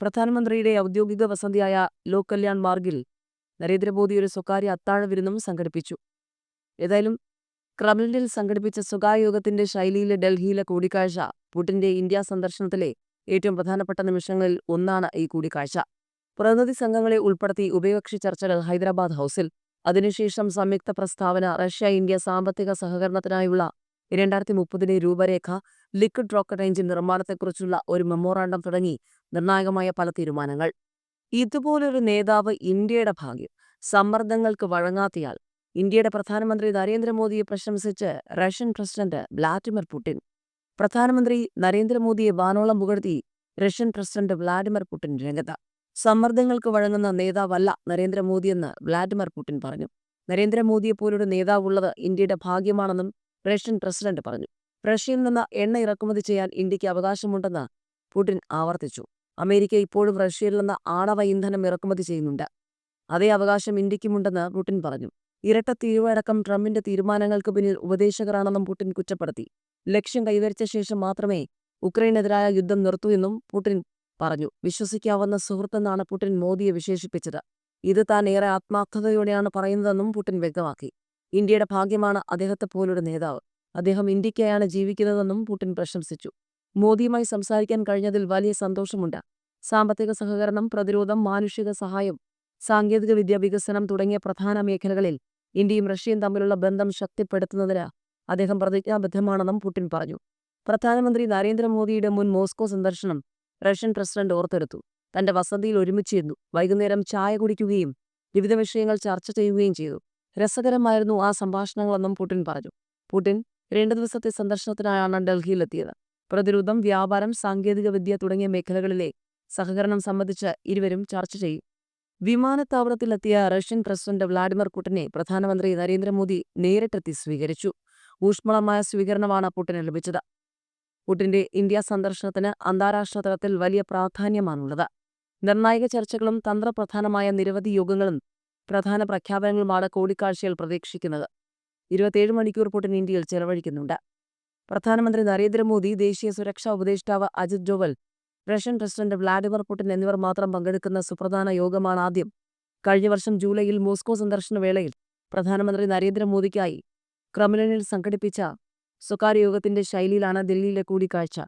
പ്രധാനമന്ത്രിയുടെ ഔദ്യോഗിക വസതിയായ ലോക് കല്യാൺ മാർഗിൽ നരേന്ദ്രമോദി ഒരു സ്വകാര്യ അത്താഴ വിരുന്നും സംഘടിപ്പിച്ചു. ഏതായാലും ക്രംലിനിൽ സംഘടിപ്പിച്ച സ്വകാര്യ യോഗത്തിന്റെ ശൈലിയിലെ ഡൽഹിയിലെ കൂടിക്കാഴ്ച പുടിന്റെ ഇന്ത്യ സന്ദർശനത്തിലെ ഏറ്റവും പ്രധാനപ്പെട്ട നിമിഷങ്ങളിൽ ഒന്നാണ് ഈ കൂടിക്കാഴ്ച. പ്രതിനിധി സംഘങ്ങളെ ഉൾപ്പെടുത്തി ഉഭയകക്ഷി ചർച്ചകൾ ഹൈദരാബാദ് ഹൌസിൽ. അതിനുശേഷം സംയുക്ത പ്രസ്താവന റഷ്യ ഇന്ത്യ സാമ്പത്തിക സഹകരണത്തിനായുള്ള രണ്ടായിരത്തി മുപ്പതിലെ രൂപരേഖ ലിക്വിഡ് റോക്കറ്റ് എഞ്ചിൻ നിർമ്മാണത്തെക്കുറിച്ചുള്ള ഒരു മെമ്മോറാണ്ടം തുടങ്ങി നിർണായകമായ പല തീരുമാനങ്ങൾ. ഇതുപോലൊരു നേതാവ് ഇന്ത്യയുടെ ഭാഗ്യം. സമ്മർദ്ദങ്ങൾക്ക് വഴങ്ങാത്തയാൾ. ഇന്ത്യയുടെ പ്രധാനമന്ത്രി നരേന്ദ്രമോദിയെ പ്രശംസിച്ച് റഷ്യൻ പ്രസിഡന്റ് വ്ളാഡിമിർ പുടിൻ. പ്രധാനമന്ത്രി നരേന്ദ്രമോദിയെ വാനോളം പുകഴ്ത്തി റഷ്യൻ പ്രസിഡന്റ് വ്ളാഡിമിർ പുടിൻ രംഗത്ത്. സമ്മർദ്ദങ്ങൾക്ക് വഴങ്ങുന്ന നേതാവല്ല നരേന്ദ്രമോദിയെന്ന് വ്ളാഡിമിർ പുടിൻ പറഞ്ഞു. നരേന്ദ്രമോദിയെപ്പോലൊരു നേതാവുള്ളത് ഇന്ത്യയുടെ ഭാഗ്യമാണെന്നും റഷ്യൻ പ്രസിഡന്റ് പറഞ്ഞു. റഷ്യയിൽ നിന്ന് എണ്ണ ഇറക്കുമതി ചെയ്യാൻ ഇന്ത്യയ്ക്ക് അവകാശമുണ്ടെന്ന് പുടിൻ ആവർത്തിച്ചു. അമേരിക്ക ഇപ്പോഴും റഷ്യയിൽ നിന്ന് ആണവ ഇന്ധനം ഇറക്കുമതി ചെയ്യുന്നുണ്ട്. അതേ അവകാശം ഇന്ത്യക്കുമുണ്ടെന്ന് പുടിൻ പറഞ്ഞു. ഇരട്ട തീരുവടക്കം ട്രംപിന്റെ തീരുമാനങ്ങൾക്ക് പിന്നിൽ ഉപദേശകരാണെന്നും പുടിൻ കുറ്റപ്പെടുത്തി. ലക്ഷ്യം കൈവരിച്ച ശേഷം മാത്രമേ ഉക്രൈനെതിരായ യുദ്ധം നിർത്തൂ എന്നും പുടിൻ പറഞ്ഞു. വിശ്വസിക്കാവുന്ന സുഹൃത്തെന്നാണ് പുടിൻ മോദിയെ വിശേഷിപ്പിച്ചത്. ഇത് താൻ ഏറെ ആത്മാർത്ഥതയോടെയാണ് പറയുന്നതെന്നും പുടിൻ വ്യക്തമാക്കി. ഇന്ത്യയുടെ ഭാഗ്യമാണ് അദ്ദേഹത്തെ പോലൊരു നേതാവ്. അദ്ദേഹം ഇന്ത്യയ്ക്കായാണ് ജീവിക്കുന്നതെന്നും പുടിൻ പ്രശംസിച്ചു. മോദിയുമായി സംസാരിക്കാൻ കഴിഞ്ഞതിൽ വലിയ സന്തോഷമുണ്ട്. സാമ്പത്തിക സഹകരണം പ്രതിരോധം മാനുഷിക സഹായം സാങ്കേതിക വിദ്യ വികസനം തുടങ്ങിയ പ്രധാന മേഖലകളിൽ ഇന്ത്യയും റഷ്യയും തമ്മിലുള്ള ബന്ധം ശക്തിപ്പെടുത്തുന്നതിന് അദ്ദേഹം പ്രതിജ്ഞാബദ്ധമാണെന്നും പുടിൻ പറഞ്ഞു. പ്രധാനമന്ത്രി നരേന്ദ്രമോദിയുടെ മുൻ മോസ്കോ സന്ദർശനം റഷ്യൻ പ്രസിഡന്റ് ഓർത്തെടുത്തു. തന്റെ വസതിയിൽ ഒരുമിച്ചിരുന്നു. വൈകുന്നേരം ചായ കുടിക്കുകയും വിവിധ വിഷയങ്ങൾ ചർച്ച ചെയ്യുകയും ചെയ്തു. രസകരമായിരുന്നു ആ സംഭാഷണങ്ങളെന്നും പുടിൻ പറഞ്ഞു. പുടിൻ രണ്ടു ദിവസത്തെ സന്ദർശനത്തിനായാണ് ഡൽഹിയിലെത്തിയത്. പ്രതിരോധം വ്യാപാരം സാങ്കേതികവിദ്യ തുടങ്ങിയ മേഖലകളിലെ സഹകരണം സംബന്ധിച്ച് ഇരുവരും ചർച്ച ചെയ്യും. വിമാനത്താവളത്തിലെത്തിയ റഷ്യൻ പ്രസിഡന്റ് വ്ളാഡിമിർ പുടിനെ പ്രധാനമന്ത്രി നരേന്ദ്രമോദി നേരിട്ടെത്തി സ്വീകരിച്ചു. ഊഷ്മളമായ സ്വീകരണമാണ് പുടിന് ലഭിച്ചത്. പുടിന്റെ ഇന്ത്യ സന്ദർശനത്തിന് അന്താരാഷ്ട്ര തലത്തിൽ വലിയ പ്രാധാന്യമാണുള്ളത്. നിർണായക ചർച്ചകളും തന്ത്രപ്രധാനമായ നിരവധി യോഗങ്ങളും പ്രധാന പ്രഖ്യാപനങ്ങളുമാണ് കൂടിക്കാഴ്ചയിൽ പ്രതീക്ഷിക്കുന്നത്. ഇരുപത്തിയേഴ് മണിക്കൂർ പുടിൻ ഇന്ത്യയിൽ ചെലവഴിക്കുന്നുണ്ട്. പ്രധാനമന്ത്രി നരേന്ദ്രമോദി ദേശീയ സുരക്ഷാ ഉപദേഷ്ടാവ് Ajit Doval Russian president Vladimir Putin എന്നിവർ മാത്രം പങ്കെടുക്കുന്ന സുപ്രധാന യോഗമാണ് ആദ്യം. കഴിഞ്ഞ വർഷം ജൂലൈയിൽ മോസ്കോ സന്ദർശന വേളയിൽ പ്രധാനമന്ത്രി നരേന്ദ്രമോദിക്കായി ക്രെംലിനിൽ സംഘടിപ്പിച്ച സ്വകാര്യ യോഗത്തിന്റെ ശൈലിയിലാണ് ദില്ലിയിലെ കൂടിക്കാഴ്ച.